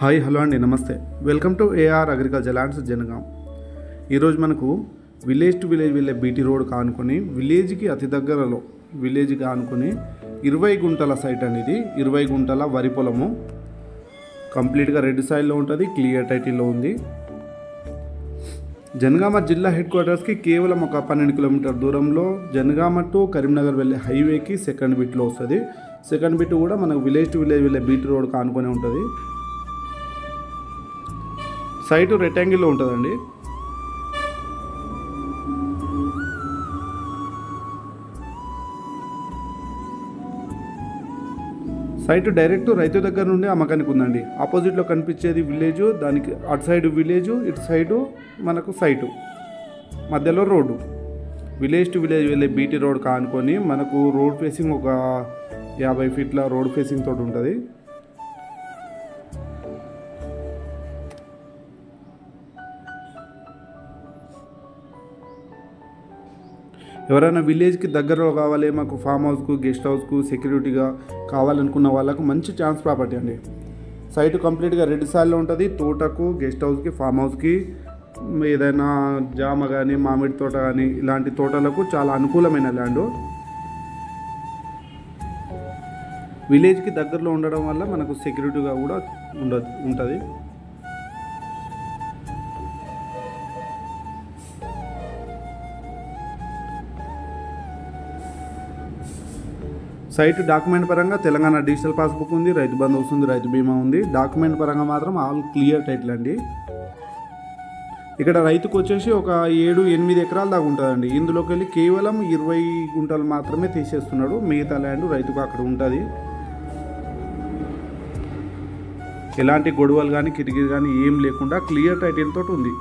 Hi hello అండి నమస్తే. Welcome to AR agriculture lands Janagam. ఈరోజు మనకు విలేజ్ టు విలేజ్ వెళ్ళే బీటీ రోడ్ కానుకొని విలేజ్కి అతి దగ్గరలో విలేజ్ కానుకొని ఇరవై గుంటల సైట్ అనేది ఇరవై గుంటల వరి పొలము. కంప్లీట్గా రెడ్ సైడ్లో ఉంటుంది క్లియర్ టైటిల్లో ఉంది. జనగామ జిల్లా హెడ్ క్వార్టర్స్కి కేవలం ఒక పన్నెండు కిలోమీటర్ దూరంలో జనగామ టు కరీంనగర్ వెళ్ళే హైవేకి సెకండ్ బిట్లో వస్తుంది. సెకండ్ బిట్ కూడా మనకు విలేజ్ టు విలేజ్ వెళ్ళే బీటీ రోడ్ కానుకొని ఉంటుంది. సైట్ రెక్టాంగిల్లో ఉంటుందండి. సైట్ డైరెక్ట్ రైతు దగ్గర నుండి అమ్మకానికి ఉందండి. ఆపోజిట్లో కనిపించేది విలేజ్ దానికి అటు సైడ్ విలేజ్ ఇటు సైడు మనకు సైటు. మధ్యలో రోడ్డు. విలేజ్ టు విలేజ్ వెళ్ళే బీటీ రోడ్ కానుకొని మనకు రోడ్ ఫేసింగ్ ఒక యాభై ఫీట్ల రోడ్ ఫేసింగ్ తోటి ఉంటుంది. ఎవరైనా విలేజ్కి దగ్గరలో కావాలి మాకు ఫామ్ హౌస్కు గెస్ట్ హౌస్కు సెక్యూరిటీగా కావాలనుకున్న వాళ్ళకు మంచి ఛాన్స్ ప్రాపర్టీ అండి. సైట్ కంప్లీట్గా రెడ్ సాయిల్లో ఉంటుంది తోటకు గెస్ట్ హౌస్కి ఫామ్ హౌస్కి ఏదైనా జామ కానీ మామిడి తోట కానీ ఇలాంటి తోటలకు చాలా అనుకూలమైన ల్యాండ్. విలేజ్కి దగ్గరలో ఉండడం వల్ల మనకు సెక్యూరిటీగా కూడా ఉండదు ఉంటుంది. సైట్ డాక్యుమెంట్ పరంగా తెలంగాణ డిజిటల్ పాస్బుక్ ఉంది రైతు బంధు వస్తుంది రైతు బీమా ఉంది. డాక్యుమెంట్ పరంగా మాత్రం ఆల్ క్లియర్ టైటిల్ అండి. ఇక్కడ రైతుకు వచ్చేసి ఒక ఏడు ఎనిమిది ఎకరాల దాకా ఉంటుందండి. ఇందులోకి వెళ్ళి కేవలం ఇరవై గుంటలు మాత్రమే తీసేస్తున్నాడు. మిగతా ల్యాండ్ రైతుకు అక్కడ ఉంటుంది. ఎలాంటి గొడవలు కానీ కిటికీలు కానీ ఏం లేకుండా క్లియర్ టైటిల్ తోటి ఉంది.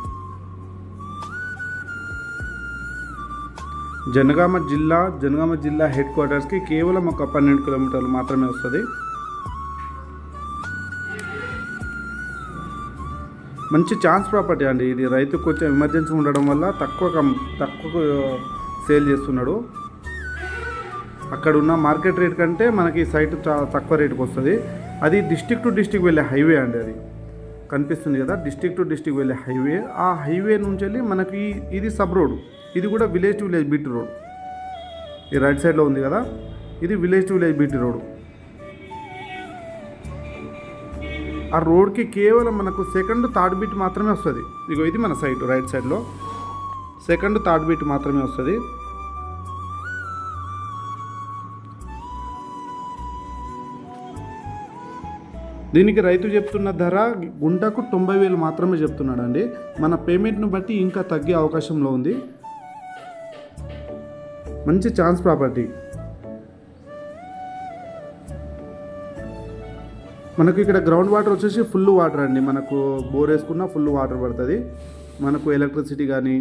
జనగామ జిల్లా జనగామ జిల్లా హెడ్ క్వార్టర్స్కి కేవలం ఒక పన్నెండు కిలోమీటర్లు మాత్రమే వస్తుంది. మంచి ఛాన్స్ ప్రాపర్టీ అండి ఇది. రైతు కొంచెం ఎమర్జెన్సీ ఉండడం వల్ల తక్కువ కం తక్కువ సేల్ చేస్తున్నాడు. అక్కడ ఉన్న మార్కెట్ రేట్ కంటే మనకి సైట్ చాలా తక్కువ రేటుకి వస్తుంది. అది డిస్టిక్ టు డిస్టిక్ వెళ్ళే హైవే అండి అది. కనిపిస్తుంది కదా డిస్టిక్ టు డిస్టిక్ వెళ్ళే హైవే ఆ హైవే నుంచి వెళ్ళి మనకి ఇది సబ్ రోడ్ ఇది కూడా village to village BT road. ఈ రైట్ సైడ్లో ఉంది కదా? ఇది village to village BT road. ఆ రోడ్కి కేవలం మనకు సెకండ్ థర్డ్ బీట్ మాత్రమే వస్తుంది. ఇగో ఇది మన సైడ్ రైట్ సైడ్లో. సెకండ్ థర్డ్ బీట్ మాత్రమే వస్తుంది. దీనికి రైతు చెప్తున్న ధర గుంటకు తొంభై వేలు మాత్రమే చెప్తున్నాడండి. మన పేమెంట్ను బట్టి ఇంకా తగ్గే అవకాశంలో ఉంది. మంచి ఛాన్స్ ప్రాపర్టీ మనకు ఇక్కడ గ్రౌండ్ వాటర్ వచ్చేసి ఫుల్ వాటర్ అండి. మనకు బోర్ వేసుకున్న ఫుల్ వాటర్ పడుతుంది. మనకు ఎలక్ట్రిసిటీ కానీ